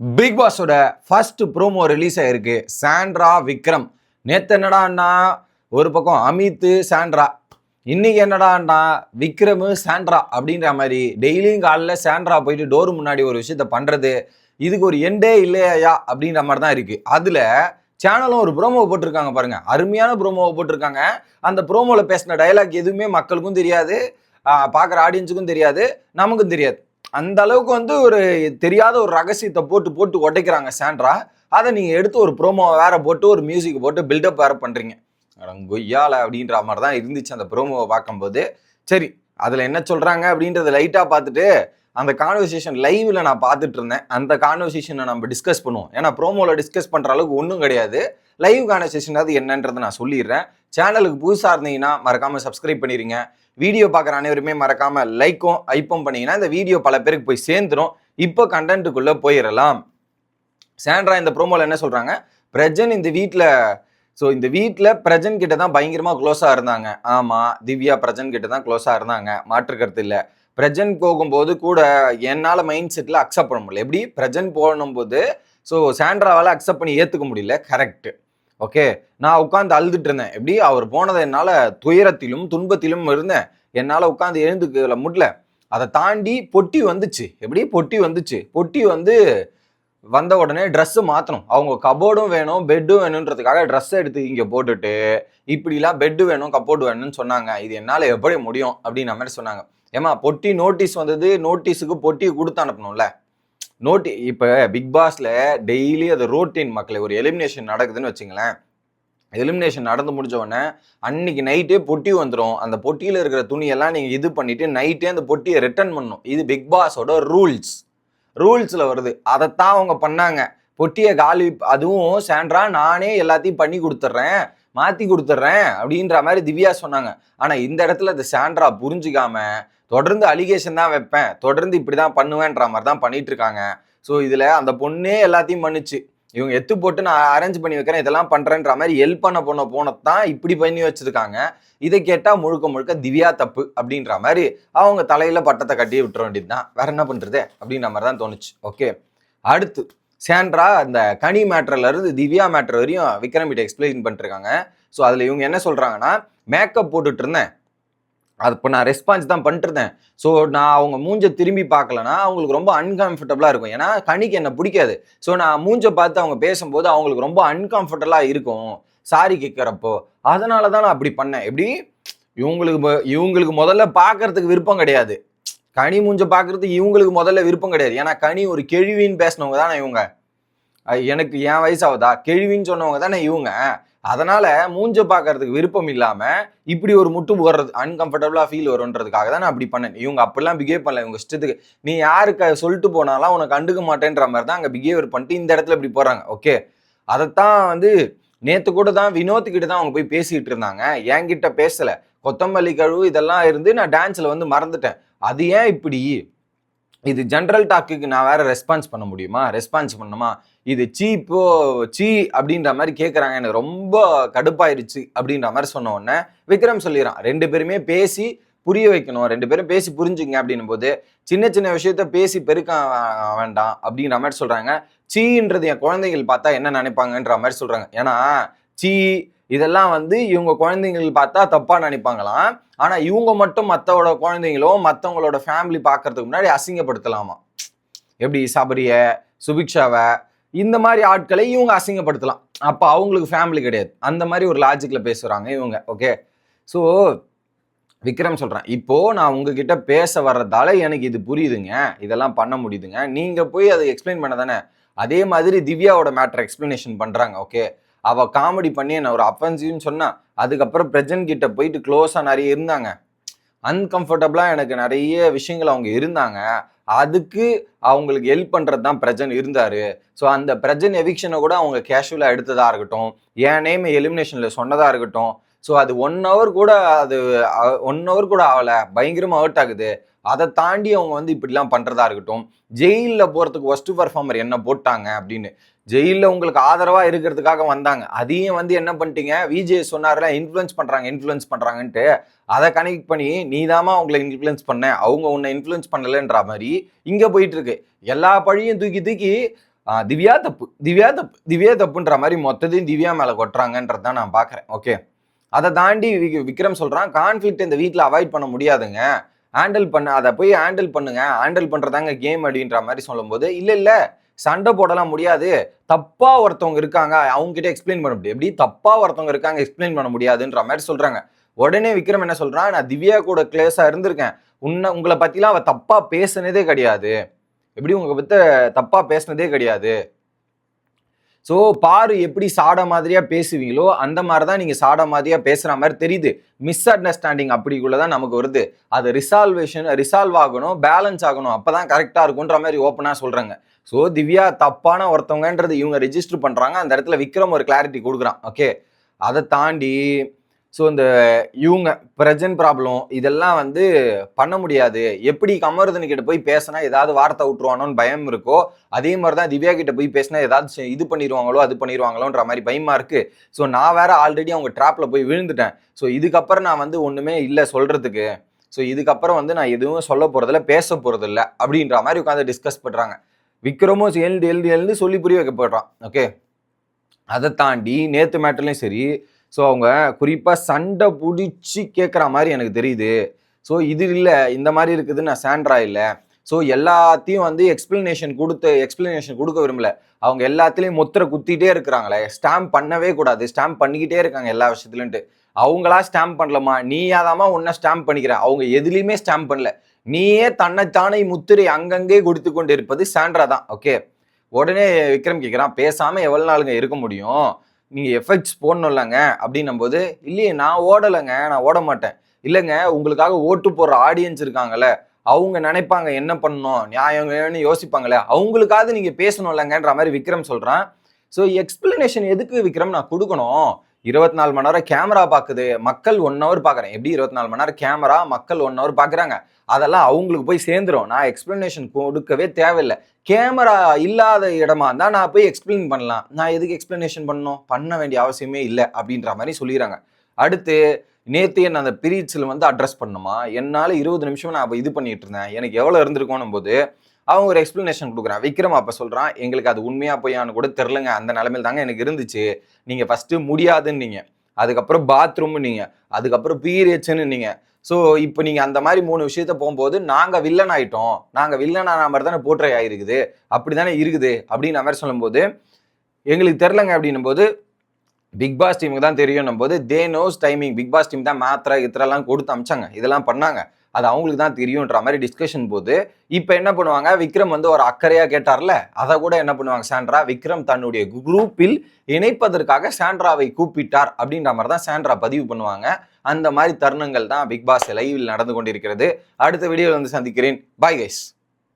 Big பாஸோட first promo release ஆயிருக்கு. Sandra Vikram. நேற்று என்னடான்னா ஒரு பக்கம் அமித் சாண்ட்ரா. இன்னைக்கு என்னடான்னா விக்ரம் சாண்ட்ரா அப்படின்ற மாதிரி டெய்லியும் காலைல சாண்ட்ரா போயிட்டு டோர் முன்னாடி ஒரு விஷயத்த பண்றது இதுக்கு ஒரு எண்டே இல்லையா அப்படின்ற மாதிரி தான் இருக்கு. அதுல சேனலும் ஒரு ப்ரோமோவை போட்டிருக்காங்க பாருங்க. அருமையான ப்ரோமோவை போட்டிருக்காங்க. அந்த ப்ரோமோவில் பேசின டயலாக் எதுவுமே மக்களுக்கும் தெரியாது பார்க்குற ஆடியன்ஸுக்கும் தெரியாது நமக்கும் தெரியாது. அந்த அளவுக்கு வந்து ஒரு தெரியாத ஒரு ரகசியத்தை போட்டு போட்டு உடைக்கிறாங்க சாண்ட்ரா. அதை நீங்கள் எடுத்து ஒரு ப்ரோமோவை வேற போட்டு ஒரு மியூசிக் போட்டு பில்டப் வேற பண்ணுறீங்க கொய்யால அப்படின்ற மாதிரி தான் இருந்துச்சு அந்த ப்ரோமோவை பார்க்கும்போது. சரி அதில் என்ன சொல்கிறாங்க அப்படின்றத லைட்டாக பார்த்துட்டு அந்த கான்வர்சேஷன் லைவில் நான் பார்த்துட்டு இருந்தேன். அந்த கான்வர்சேஷனை நம்ம டிஸ்கஸ் பண்ணுவோம். ஏன்னா ப்ரோமோவில் டிஸ்கஸ் பண்ணுற அளவுக்கு ஒன்றும் கிடையாது. லைவ் கான்வர்சேஷன் அது என்னன்றதை நான் சொல்லிடுறேன். சேனலுக்கு புதுசாக இருந்தீங்கன்னா மறக்காமல் சப்ஸ்கிரைப் பண்ணிடுங்க வீடியோ பார்க்குற அனைவருமே மறக்காமல் லைக்கும் ஐப்பும் பண்ணிங்கன்னா இந்த வீடியோ பல பேருக்கு போய் சேர்ந்துரும். இப்போ கண்டென்ட்டுக்குள்ளே போயிடலாம் சாண்ட்ரா இந்த ப்ரோமோவில் என்ன சொல்கிறாங்க பிரஜன் இந்த வீட்டில் ஸோ இந்த வீட்டில் பிரஜன் கிட்ட தான் பயங்கரமாக க்ளோஸாக இருந்தாங்க. ஆமாம் திவ்யா பிரஜன் கிட்ட தான் க்ளோஸாக இருந்தாங்க. மாற்று கருத்து இல்லை. பிரஜன் போகும்போது கூட என்னால் மைண்ட் செட்டில் அக்செப்ட் பண்ண முடியல. எப்படி? பிரஜன் போகும்போது ஸோ சாண்ட்ராவால் அக்செப்ட் பண்ணி ஏற்றுக்க முடியல. Correct okay? நான் உட்காந்து அழுதுட்டு இருந்தேன். எப்படி? அவர் போனதை என்னால் துயரத்திலும் துன்பத்திலும் இருந்தேன். என்னால் உட்காந்து எழுந்துக்கல முடியல. அதை தாண்டி பொட்டி வந்துச்சு. எப்படி? பொட்டி வந்துச்சு. பொட்டி வந்து வந்த உடனே ட்ரெஸ்ஸு மாற்றணும் அவங்க கபோர்டும் வேணும் பெட்டும் வேணுன்றதுக்காக ட்ரெஸ்ஸை எடுத்து இங்கே போட்டுட்டு இப்படிலாம் பெட்டு வேணும் கபோர்டு வேணும்னு சொன்னாங்க. இது என்னால் எப்படி முடியும்? அப்படின்ற மாதிரி சொன்னாங்க. ஏமா பொட்டி நோட்டீஸ் வந்தது. நோட்டீஸுக்கு பொட்டி கொடுத்து அனுப்பணும்ல? நோட்டி இப்போ பிக் பாஸில் டெய்லி அது ரோட்டீன் மக்களை ஒரு எலிமினேஷன் நடக்குதுன்னு வச்சுங்களேன். எலிமினேஷன் நடந்து முடிஞ்ச உடனே அன்னைக்கு நைட்டே பொட்டி வந்துடும் அந்த பொட்டியில் இருக்கிற துணியெல்லாம் நீங்கள் இது பண்ணிவிட்டு நைட்டே அந்த பொட்டியை ரிட்டர்ன் பண்ணும் இது பிக் பாஸோட ரூல்ஸ் ரூல்ஸில் வருது. அதைத்தான் அவங்க பண்ணாங்க. பொட்டியை காலி அதுவும் சாண்ட்ரா நானே எல்லாத்தையும் பண்ணி கொடுத்துட்றேன். மாற்றி கொடுத்துட்றேன். அப்படின்ற மாதிரி திவ்யா சொன்னாங்க. ஆனால் இந்த இடத்துல அந்த சாண்ட்ரா புரிஞ்சுக்காம தொடர்ந்து அலிகேஷன் தான் வைப்பேன். தொடர்ந்து இப்படி தான் பண்ணுவேன்ற மாதிரி தான் பண்ணிட்டு இருக்காங்க ஸோ இதில் அந்த பொண்ணே எல்லாத்தையும் பண்ணுச்சு. இவங்க எத்து போட்டு நான் அரேஞ்ச் பண்ணி வைக்கிறேன் இதெல்லாம் பண்ணுறேன்ற மாதிரி ஹெல்ப் பண்ண போன போனதான் இப்படி பண்ணி வச்சுருக்காங்க. இதை கேட்டால் முழுக்க முழுக்க திவ்யா தப்பு அப்படின்ற மாதிரி அவங்க தலையில் பட்டத்தை கட்டி விட்டுற வேண்டியதுதான். வேற என்ன பண்ணுறது அப்படின்ற மாதிரி தான் தோணுச்சு. ஓகே அடுத்து சேண்ட்ரா அந்த கனி மேட்ரிலேருந்து திவ்யா மேட்ரு வரையும் விக்ரம் கிட்ட எக்ஸ்பிளைன் பண்ணிருக்காங்க ஸோ அதில் இவங்க என்ன சொல்கிறாங்கன்னா மேக்கப் போட்டுட்டு இருந்தேன். அது இப்போ நான் ரெஸ்பான்ஸ் தான் பண்ணிட்டுருந்தேன். ஸோ நான் அவங்க மூஞ்சை திரும்பி பார்க்கலனா அவங்களுக்கு ரொம்ப அன்கம்ஃபர்டபுளாக இருக்கும். ஏன்னா கனிக்கு என்னை பிடிக்காது. ஸோ நான் மூஞ்சை பார்த்து அவங்க பேசும்போது அவங்களுக்கு ரொம்ப அன்கம்ஃபர்டபுளாக இருக்கும். சாரி கேட்குறப்போ அதனால தான் நான் அப்படி பண்ணேன். எப்படி? இவங்களுக்கு இவங்களுக்கு முதல்ல பார்க்கறதுக்கு விருப்பம் கிடையாது. கனி மூஞ்சை பார்க்கறதுக்கு இவங்களுக்கு முதல்ல விருப்பம் கிடையாது. ஏன்னா கனி ஒரு கேள்வின்னு பேசினவங்க தானே இவங்க. எனக்கு என் வயசாகுதா கேள்வின்னு சொன்னவங்க தானே இவங்க. அதனால மூஞ்ச பார்க்கறதுக்கு விருப்பம் இல்லாம இப்படி ஒரு முட்டு போடுறது அன்கம்ஃபர்டபுளா ஃபீல் வரும்ன்றதுக்காக தான் நான் அப்படி பண்ணேன். இவங்க அப்படிலாம் பிஹேவ் பண்ணல. இவங்க இஷ்டத்துக்கு நீ யாருக்கு சொல்லிட்டு போனாலும் உனக்கு கண்டுக்க மாட்டேன்ற மாதிரி தான் அங்கே பிஹேவியர் பண்ணிட்டு இந்த இடத்துல இப்படி போறாங்க. ஓகே. அதைத்தான் வந்து நேற்று கூட தான் வினோத்துக்கிட்ட தான் அவங்க போய் பேசிக்கிட்டு இருந்தாங்க. என்கிட்ட பேசல. கொத்தமல்லி கழுவு இதெல்லாம் இருந்து நான் டான்ஸில் வந்து மறந்துட்டேன். அது ஏன் இப்படி? இது ஜென்ரல் டாக்குக்கு நான் வேற ரெஸ்பான்ஸ் பண்ண முடியுமா? ரெஸ்பான்ஸ் பண்ணுமா இது சீப்போ சீ அப்படின்ற மாதிரி கேட்குறாங்க எனக்கு ரொம்ப கடுப்பாயிருச்சு அப்படின்ற மாதிரி சொன்ன உடனே விக்ரம் சொல்லிடுறான். ரெண்டு பேருமே பேசி புரிய வைக்கணும். ரெண்டு பேரும் பேசி புரிஞ்சுங்க அப்படின்னும் போது சின்ன சின்ன விஷயத்த பேசி பெருக்க வேண்டாம் அப்படின்ற மாதிரி சொல்கிறாங்க சீன்றது என் குழந்தைகள் பார்த்தா என்ன நினைப்பாங்கன்ற மாதிரி சொல்கிறாங்க ஏன்னா சீ இதெல்லாம் வந்து இவங்க குழந்தைங்கள் பார்த்தா தப்பாக நினைப்பாங்களாம். ஆனால் இவங்க மட்டும் மற்றவோட குழந்தைங்களோ மற்றவங்களோட ஃபேமிலி பார்க்கறதுக்கு முன்னாடி அசிங்கப்படுத்தலாமா எப்படி சபரிய சுபிக்ஷாவை இந்த மாதிரி ஆட்களை இவங்க அசிங்கப்படுத்தலாம். அப்போ அவங்களுக்கு ஃபேமிலி கிடையாது. அந்த மாதிரி ஒரு லாஜிக்கில் பேசுகிறாங்க இவங்க ஓகே ஸோ விக்ரம் சொல்கிறேன் இப்போது நான் உங்ககிட்ட பேச வர்றதால எனக்கு இது புரியுதுங்க. இதெல்லாம் பண்ண முடியுதுங்க. நீங்கள் போய் அதை எக்ஸ்பிளைன் பண்ண தானே? அதே மாதிரி திவ்யாவோட மேட்டர் எக்ஸ்பிளனேஷன் பண்ணுறாங்க ஓகே அவள் காமெடி பண்ணி என்னை ஒரு அஃபென்சிவ்னு சொன்னான் அதுக்கப்புறம் பிரஜன் கிட்ட போயிட்டு க்ளோஸாக நிறைய இருந்தாங்க. அன்கம்ஃபர்டபுளாக எனக்கு நிறைய விஷயங்கள் அவங்க இருந்தாங்க. அதுக்கு அவங்களுக்கு ஹெல்ப் பண்ணுறது தான் பிரஜன் இருந்தார். ஸோ அந்த பிரஜன் எவிக்ஷனை கூட அவங்க கேஷுவலாக எடுத்ததாக இருக்கட்டும் என் நேம் எலிமினேஷனில் சொன்னதாக இருக்கட்டும். ஸோ அது ஒன் ஹவர் கூட அது ஒன் ஹவர் கூட ஆகலை. பயங்கரமாக ஹர்ட் ஆகுது. அதை தாண்டி அவங்க வந்து இப்படிலாம் பண்ணுறதா இருக்கட்டும். ஜெயிலில் போகிறதுக்கு ஒஸ்ட் பர்ஃபார்மர் என்ன போட்டாங்க அப்படின்னு. ஜெயிலில் உங்களுக்கு ஆதரவாக இருக்கிறதுக்காக வந்தாங்க. அதையும் வந்து என்ன பண்ணிட்டீங்க? விஜய் சொன்னார்ல இன்ஃப்ளூயன்ஸ் பண்ணுறாங்க இன்ஃப்ளூயன்ஸ் பண்ணுறாங்கன்ட்டு அதை கனெக்ட் பண்ணி நீதாம்மா அவங்களை இன்ஃப்ளூயன்ஸ் பண்ண அவங்க உன்னை இன்ஃப்ளூயன்ஸ் பண்ணலைன்ற மாதிரி இங்கே போயிட்டு இருக்கு எல்லா பழியும் தூக்கி தூக்கி திவ்யா தப்பு திவ்யா தப்பு திவ்யா தப்புன்ற மாதிரி மொத்தத்தையும் திவ்யா மேலே கொட்டுறாங்கன்றது தான் நான் பார்க்குறேன் ஓகே? அதை தாண்டி விக்ரம் சொல்கிறான் கான்ஃபிளிக்ட் இந்த வீட்டில் அவாய்ட் பண்ண முடியாதுங்க. ஹேண்டில் பண்ண அதை போய் ஹேண்டில் பண்ணுங்க. ஹேண்டில் பண்ணுறதாங்க கேம் அப்படின்ற மாதிரி சொல்லும்போது இல்லை இல்லை. சண்டை போடலாம் முடியாது. தப்பா ஒருத்தவங்க இருக்காங்க அவங்க கிட்ட எக்ஸ்பிளைன் பண்ண முடியும் எப்படி தப்பா ஒருத்தவங்க இருக்காங்க எக்ஸ்பிளைன் பண்ண முடியாதுன்ற மாதிரி சொல்றாங்க. உடனே விக்ரம் என்ன சொல்றான் நான் திவ்யா கூட கிளேஸா இருந்திருக்கேன். உன்னை உங்களை பத்திலாம் அவ தப்பா பேசுனதே கிடையாது. எப்படி உங்க பத்த தப்பா பேசுனதே கிடையாது. ஸோ பாரு எப்படி சாட மாதிரியா பேசுவீங்களோ அந்த மாதிரி தான் நீங்கள் சாட மாதிரியா பேசுகிற மாதிரி தெரியுது. மிஸ் அண்டர்ஸ்டாண்டிங் அப்படிக்குள்ள தான் நமக்கு வருது. அது ரிசால்வேஷன் ரிசால்வ் ஆகணும் பேலன்ஸ் ஆகணும். அப்போ தான் கரெக்டாக இருக்குன்ற மாதிரி ஓப்பனாக சொல்கிறாங்க ஸோ திவ்யா தப்பான ஒருத்தவங்கன்றது இவங்க ரெஜிஸ்டர் பண்ணுறாங்க அந்த இடத்துல விக்ரம் ஒரு கிளாரிட்டி கொடுக்குறான். ஓகே அதை தாண்டி ஸோ இந்த இவங்க பிரஜன் ப்ராப்ளம் இதெல்லாம் வந்து பண்ண முடியாது. எப்படி கமருதன் கிட்ட போய் பேசினா ஏதாவது வார்த்தை விட்டுருவானோன்னு பயம் இருக்கோ அதே மாதிரி தான் திவ்யா கிட்ட போய் பேசினா ஏதாவது இது பண்ணிடுவாங்களோ அது பண்ணிடுவாங்களோன்ற மாதிரி பயமா இருக்கு. ஸோ நான் வேற ஆல்ரெடி அவங்க ட்ராப்ல போய் விழுந்துட்டேன். ஸோ இதுக்கப்புறம் நான் வந்து ஒன்றுமே இல்லை சொல்றதுக்கு. ஸோ இதுக்கப்புறம் வந்து நான் எதுவும் சொல்ல போறதில்ல பேச போறதில்ல அப்படின்ற மாதிரி உட்காந்து டிஸ்கஸ் பண்றாங்க. விக்ரமும் எழுந்து எழுந்து எழுந்து சொல்லி புரிய வைக்கப்படுறான். ஓகே அதை தாண்டி நேற்று மேட்டர்லையும் சரி ஸோ அவங்க குறிப்பாக சண்டை பிடிச்சி கேட்குற மாதிரி எனக்கு தெரியுது. ஸோ இது இல்லை இந்த மாதிரி இருக்குது நான் சாண்ட்ரா இல்லை. ஸோ எல்லாத்தையும் வந்து எக்ஸ்பிளனேஷன் கொடுத்து எக்ஸ்பிளனேஷன் கொடுக்க விரும்பல. அவங்க எல்லாத்துலேயும் முத்திரை குத்திட்டே இருக்கிறாங்களே. ஸ்டாம்ப் பண்ணவே கூடாது. ஸ்டாம்ப் பண்ணிக்கிட்டே இருக்காங்க எல்லா விஷயத்துலன்ட்டு. அவங்களா ஸ்டாம்ப் பண்ணலமா? நீயாதாம்மா உன்னை ஸ்டாம்ப் பண்ணிக்கிற. அவங்க எதுலேயுமே ஸ்டாம்ப் பண்ணல. நீயே தன்னைத்தானே முத்திரை அங்கங்கே கொடுத்து கொண்டு இருப்பது சாண்ட்ரா தான் ஓகே உடனே விக்ரம் கேட்குறான் பேசாமல் எவ்வளோ நாளுங்க இருக்க முடியும்? நீங்கள் எஃபெக்ட்ஸ் போடணும்லங்க அப்படின்னும் போது இல்லையே நான் ஓடலைங்க நான் ஓட மாட்டேன். இல்லைங்க உங்களுக்காக ஓட்டு போடுற ஆடியன்ஸ் இருக்காங்கல்ல அவங்க நினைப்பாங்க என்ன பண்ணணும் நியாயங்கன்னு யோசிப்பாங்கல்ல அவங்களுக்காவது நீங்க பேசணும்லங்கன்ற மாதிரி விக்ரம் சொல்கிறேன் ஸோ எக்ஸ்பிளனேஷன் எதுக்கு விக்ரம் நான் கொடுக்கணும்? இருபத்தி நாலு மணி நேரம் கேமரா பார்க்குது மக்கள் ஒன் ஹவர் பார்க்குறேன் எப்படி இருபத்தி நாலு மணி நேரம் கேமரா? மக்கள் ஒன் ஹவர் பார்க்குறாங்க அதெல்லாம் அவங்களுக்கு போய் சேர்ந்துரும். நான் எக்ஸ்பிளனேஷன் கொடுக்கவே தேவையில்லை. கேமரா இல்லாத இடமா இருந்தால் நான் போய் எக்ஸ்பிளைன் பண்ணலாம். நான் எதுக்கு எக்ஸ்பிளனேஷன் பண்ணணும்? பண்ண வேண்டிய அவசியமே இல்லை அப்படின்ற மாதிரி சொல்லிடுறாங்க. அடுத்து நேற்று என்ன அந்த பீரியட்ஸில் வந்து அட்ரஸ் பண்ணுமா? என்னால் இருபது நிமிஷம் நான் அப்போ இது பண்ணிட்டு இருந்தேன். எனக்கு எவ்வளோ இருந்திருக்கோன்னும் போது அவன் ஒரு எக்ஸ்பிளனேஷன் கொடுக்குறான். விக்ரம் அப்போ சொல்கிறான் எங்களுக்கு அது உண்மையாக பொய்யான்னு கூட தெரிலங்க அந்த நிலமையில தாங்க எனக்கு இருந்துச்சு. நீங்கள் ஃபஸ்ட்டு முடியாதுன்னீங்க. அதுக்கப்புறம் பாத்ரூம் நீங்கள் அதுக்கப்புறம் பீரியட்ஸ்ன்னு நீங்கள் ஸோ இப்போ நீங்கள் அந்த மாதிரி மூணு விஷயத்த போகும்போது நாங்கள் வில்லன் ஆகிட்டோம் நாங்கள் வில்லன் ஆன மாதிரி தானே போற்றை அப்படி தானே இருக்குது. அப்படின்னு மாதிரி சொல்லும்போது எங்களுக்கு தெரிலங்க அப்படின்னும் போது பிக் பாஸ் டீமுக்கு தான் தெரியும் போது they knows timing big boss team தான் மாத்திரை இத்திரெல்லாம் கொடுத்து அமிச்சாங்க. இதெல்லாம் பண்ணாங்க. அது அவங்களுக்கு தான் தெரியுன்ற மாதிரி டிஸ்கஷன் போது இப்போ என்ன பண்ணுவாங்க? விக்ரம் வந்து ஒரு அக்கறையாக கேட்டார்ல அதை கூட என்ன பண்ணுவாங்க? சாண்ட்ரா விக்ரம் தன்னுடைய குரூப்பில் இணைப்பதற்காக சாண்ட்ராவை கூப்பிட்டார் அப்படின்ற மாதிரி தான் சாண்ட்ரா பதிவு பண்ணுவாங்க. அந்த மாதிரி தருணங்கள் தான் பிக் பாஸ் லைவில் நடந்து கொண்டிருக்கிறது. அடுத்த வீடியோவில் வந்து சந்திக்கிறேன். Bye guys